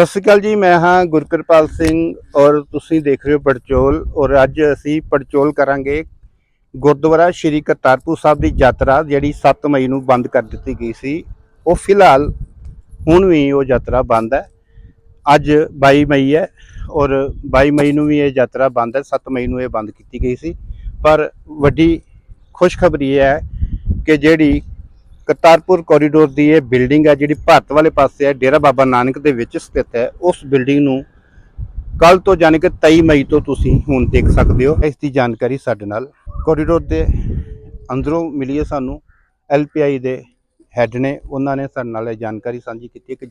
ਸਤਿ ਸ਼੍ਰੀ ਅਕਾਲ ਜੀ, ਮੈਂ ਹਾਂ ਗੁਰਕਿਰਪਾਲ ਸਿੰਘ ਔਰ ਤੁਸੀਂ ਦੇਖ ਰਹੇ ਹੋ ਪੜਚੋਲ ਔਰ ਅੱਜ ਅਸੀਂ ਪੜਚੋਲ ਕਰਾਂਗੇ ਗੁਰਦੁਆਰਾ ਸ਼੍ਰੀ ਕਰਤਾਰਪੁਰ ਸਾਹਿਬ ਦੀ ਯਾਤਰਾ ਜਿਹੜੀ 7 ਮਈ ਨੂੰ ਬੰਦ ਕਰ ਦਿੱਤੀ ਗਈ ਸੀ। ਉਹ ਫਿਲਹਾਲ ਹੁਣ ਵੀ ਉਹ ਯਾਤਰਾ ਬੰਦ ਹੈ। ਅੱਜ 22 ਮਈ ਹੈ ਔਰ 22 ਮਈ ਨੂੰ ਵੀ ਇਹ ਯਾਤਰਾ ਬੰਦ ਹੈ। 7 ਮਈ ਨੂੰ ਇਹ ਬੰਦ ਕੀਤੀ ਗਈ ਸੀ। ਪਰ ਵੱਡੀ ਖੁਸ਼ਖਬਰੀ ਇਹ ਹੈ ਕਿ ਜਿਹੜੀ ਕਰਤਾਰਪੁਰ ਕੋਰੀਡੋਰ ਦੀ ਇਹ ਬਿਲਡਿੰਗ ਹੈ ਜਿਹੜੀ ਭਾਰਤ ਵਾਲੇ ਪਾਸੇ ਹੈ ਡੇਰਾ ਬਾਬਾ ਨਾਨਕ ਦੇ ਵਿੱਚ ਸਥਿਤ ਹੈ। ਉਸ ਬਿਲਡਿੰਗ ਨੂੰ ਕੱਲ ਤੋਂ ਯਾਨੀ ਕਿ 23 ਮਈ ਤੋਂ ਤੁਸੀਂ ਹੁਣ ਦੇਖ ਸਕਦੇ ਹੋ। ਇਸ ਦੀ ਜਾਣਕਾਰੀ ਸਾਡੇ ਨਾਲ ਕੋਰੀਡੋਰ ਦੇ ਅੰਦਰੋਂ ਮਿਲੀ ਹੈ ਸਾਨੂੰ। ਐਲਪੀਆਈ ਦੇ ਹੈੱਡ ਨੇ, ਉਹਨਾਂ ਨੇ ਸਾਡੇ ਨਾਲ ਇਹ ਜਾਣਕਾਰੀ ਸਾਂਝੀ ਕੀਤੀ ਹੈ ਕਿ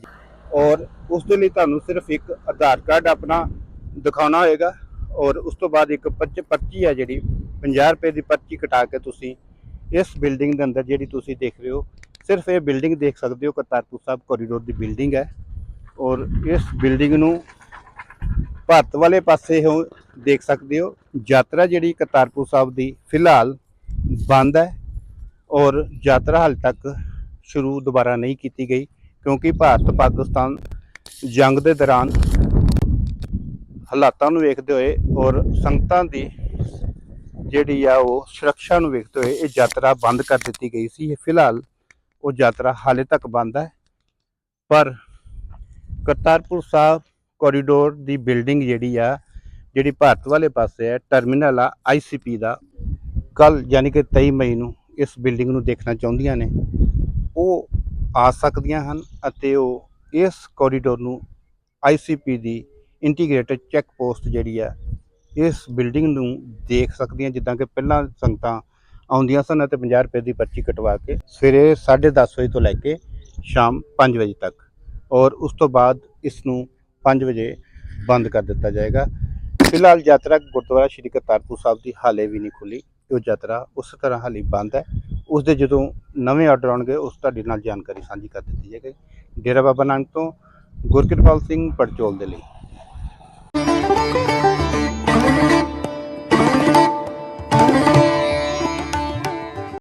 ਔਰ ਉਸ ਦੇ ਲਈ ਤੁਹਾਨੂੰ ਸਿਰਫ ਇੱਕ ਆਧਾਰ ਕਾਰਡ ਆਪਣਾ ਦਿਖਾਉਣਾ ਹੋਏਗਾ। ਔਰ ਉਸ ਤੋਂ ਬਾਅਦ ਇੱਕ ਪਰਚੀ ਹੈ ਜਿਹੜੀ 50 ਰੁਪਏ ਦੀ ਪਰਚੀ ਕਟਾ ਕੇ ਤੁਸੀਂ ਇਸ ਬਿਲਡਿੰਗ ਦੇ ਅੰਦਰ ਜਿਹੜੀ ਤੁਸੀਂ ਦੇਖ ਰਹੇ ਹੋ, ਸਿਰਫ ਇਹ ਬਿਲਡਿੰਗ ਦੇਖ ਸਕਦੇ ਹੋ, ਕਰਤਾਰਪੁਰ ਸਾਹਿਬ ਕੋਰੀਡੋਰ ਦੀ ਬਿਲਡਿੰਗ ਹੈ। ਔਰ ਇਸ ਬਿਲਡਿੰਗ ਨੂੰ ਭਾਰਤ ਵਾਲੇ ਪਾਸੇ ਹੋ ਦੇਖ ਸਕਦੇ ਹੋ। ਯਾਤਰਾ ਜਿਹੜੀ ਕਰਤਾਰਪੁਰ ਸਾਹਿਬ ਦੀ ਫਿਲਹਾਲ ਬੰਦ ਹੈ ਔਰ ਯਾਤਰਾ ਹਾਲ ਤੱਕ ਸ਼ੁਰੂ ਦੁਬਾਰਾ ਨਹੀਂ ਕੀਤੀ ਗਈ, ਕਿਉਂਕਿ ਭਾਰਤ ਪਾਕਿਸਤਾਨ ਜੰਗ ਦੇ ਦੌਰਾਨ ਹਾਲਾਤਾਂ ਨੂੰ ਵੇਖਦੇ ਹੋਏ ਔਰ ਸੰਗਤਾਂ ਦੀ ਜਿਹੜੀ ਆ ਉਹ ਸੁਰੱਖਿਆ ਨੂੰ ਵੇਖਦੇ ਹੋਏ ਇਹ ਯਾਤਰਾ ਬੰਦ ਕਰ ਦਿੱਤੀ ਗਈ ਸੀ। ਫਿਲਹਾਲ ਉਹ ਯਾਤਰਾ ਹਾਲੇ ਤੱਕ ਬੰਦ ਹੈ। ਪਰ ਕਰਤਾਰਪੁਰ ਸਾਹਿਬ ਕੋਰੀਡੋਰ ਦੀ ਬਿਲਡਿੰਗ ਜਿਹੜੀ ਆ, ਜਿਹੜੀ ਭਾਰਤ ਵਾਲੇ ਪਾਸੇ ਹੈ ਟਰਮੀਨਲ ਆ ਆਈਸੀਪੀ ਦਾ ਕੱਲ ਯਾਨੀ ਕਿ 23 ਮਈ ਨੂੰ ਇਸ ਬਿਲਡਿੰਗ ਨੂੰ ਦੇਖਣਾ ਚਾਹੁੰਦੀਆਂ ਨੇ। ਉਹ ਆ ਸਕਦੀਆਂ ਹਨ ਅਤੇ ਉਹ ਇਸ ਕੋਰੀਡੋਰ ਨੂੰ ਆਈਸੀਪੀ ਦੀ ਇੰਟੀਗ੍ਰੇਟਡ ਚੈੱਕ ਪੋਸਟ ਜਿਹੜੀ ਆ ਇਸ ਬਿਲਡਿੰਗ ਨੂੰ ਦੇਖ ਸਕਦੀਆਂ ਜਿੱਦਾਂ ਕਿ ਪਹਿਲਾਂ ਸੰਗਤਾਂ ਆਉਂਦੀਆਂ ਸਨ ਅਤੇ 50 ਰੁਪਏ ਦੀ ਪਰਚੀ ਕਟਵਾ ਕੇ ਸਵੇਰੇ 10:30 ਵਜੇ ਤੋਂ ਲੈ ਕੇ ਸ਼ਾਮ 5 ਵਜੇ ਤੱਕ ਔਰ ਉਸ ਤੋਂ ਬਾਅਦ ਇਸ ਨੂੰ 5 ਵਜੇ ਬੰਦ ਕਰ ਦਿੱਤਾ ਜਾਏਗਾ। ਫਿਲਹਾਲ ਯਾਤਰਾ ਗੁਰਦੁਆਰਾ ਸ਼੍ਰੀ ਕਰਤਾਰਪੁਰ ਸਾਹਿਬ ਦੀ ਹਾਲੇ ਵੀ ਨਹੀਂ ਖੁੱਲੀ ਉਹ ਯਾਤਰਾ ਉਸ ਤਰ੍ਹਾਂ ਹਾਲੇ ਬੰਦ ਹੈ। ਉਸ ਦੇ ਜਦੋਂ ਨਵੇਂ ਆਰਡਰ ਆਉਣਗੇ, ਉਸ ਤੁਹਾਡੇ ਨਾਲ ਜਾਣਕਾਰੀ ਸਾਂਝੀ ਕਰ ਦਿੱਤੀ ਜਾਏਗੀ। ਡੇਰਾ ਬਾਬਾ ਨਾਨਕ ਤੋਂ ਗੁਰਕਿਰਪਾਲ ਸਿੰਘ ਪੜਚੋਲ ਦੇ ਲਈ।